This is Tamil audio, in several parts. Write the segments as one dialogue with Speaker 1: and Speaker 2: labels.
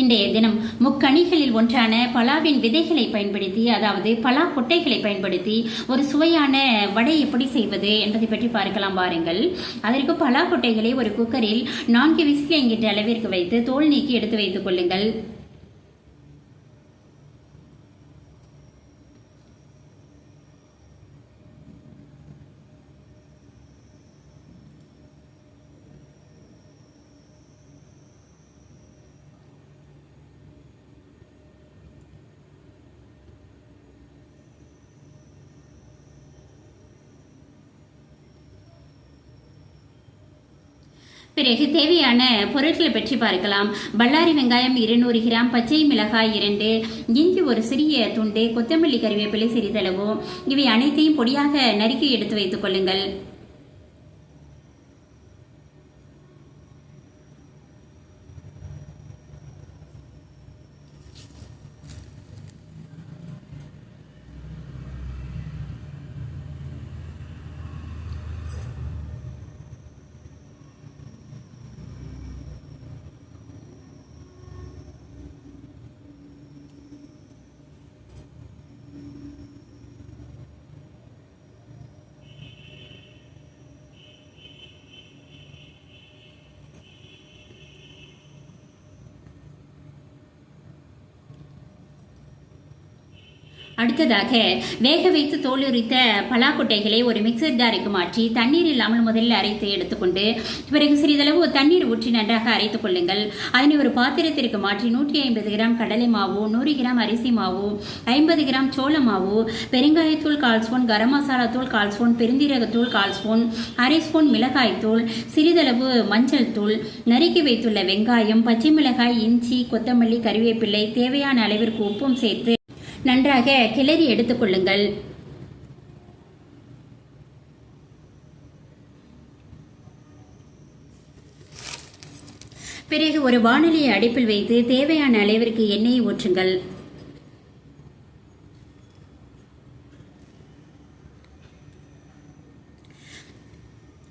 Speaker 1: இன்றைய தினம் முக்கணிகளில் ஒன்றான பலாவின் விதைகளை பயன்படுத்தி அதாவது பலா கொட்டைகளை பயன்படுத்தி ஒரு சுவையான வடை எப்படி செய்வது என்பதை பற்றி பார்க்கலாம் பாருங்கள் அதற்கு பலா கொட்டைகளை ஒரு குக்கரில் நான்கு விசில் என்கின்ற அளவிற்கு வைத்து தோல் நீக்கி எடுத்து வைத்துக் கொள்ளுங்கள். பிறகு தேவையான பொருட்களை பற்றி பார்க்கலாம். பல்லாரி வெங்காயம் இருநூறு கிராம் பச்சை மிளகாய் இரண்டு இஞ்சி ஒரு சிறிய துண்டு கொத்தமல்லி கறிவேப்பிலை சிறிதளவு. இவை அனைத்தையும் பொடியாக நறுக்கி எடுத்து வைத்துக் கொள்ளுங்கள். அடுத்ததாக வேக வைத்து தோலுரித்த பலாக்கொட்டைகளை ஒரு மிக்சர் ஜாருக்கு மாற்றி தண்ணீர் இல்லாமல் முதலில் அரைத்து எடுத்துக்கொண்டு பிறகு சிறிதளவு தண்ணீர் ஊற்றி நன்றாக அரைத்துக் கொள்ளுங்கள். அதனை ஒரு பாத்திரத்திற்கு மாற்றி நூற்றி ஐம்பது கிராம் கடலை மாவு நூறு கிராம் அரிசி மாவு ஐம்பது கிராம் சோள மாவு பெருங்காயத்தூள் கால் ஸ்பூன் கரம் மசாலா தூள் கால் ஸ்பூன் பெருந்தீரகத்தூள் கால் ஸ்பூன் அரை ஸ்பூன் மிளகாய் தூள் சிறிதளவு மஞ்சள் தூள் நறுக்கி வைத்துள்ள வெங்காயம் பச்சை மிளகாய் இஞ்சி கொத்தமல்லி கருவேப்பிள்ளை தேவையான அளவிற்கு உப்பும் சேர்த்து நன்றாக கிளறி எடுத்துக்கொள்ளுங்கள் பிறகு ஒரு வானொலியை அடுப்பில் வைத்து தேவையான அளவிற்கு எண்ணெயை ஊற்றுங்கள்.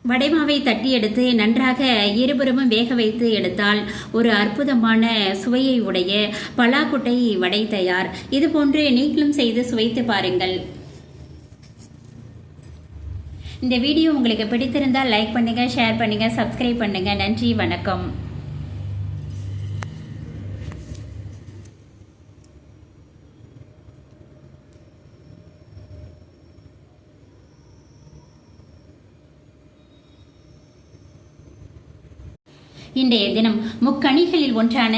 Speaker 1: வடைமாவை தட்டி எடுத்து நன்றாக இருபுறமும் வேக வைத்து எடுத்தால் ஒரு அற்புதமான சுவையை உடைய பலாக்குட்டை வடை தயார். இது போன்று நீங்களும் செய்து சுவைத்து பாருங்கள். இந்த வீடியோ உங்களுக்கு பிடித்திருந்தால் லைக் பண்ணுங்கள் ஷேர் பண்ணுங்கள் சப்ஸ்கிரைப் பண்ணுங்கள் நன்றி வணக்கம். இன்றைய தினம் முக்கணிகளில் ஒன்றான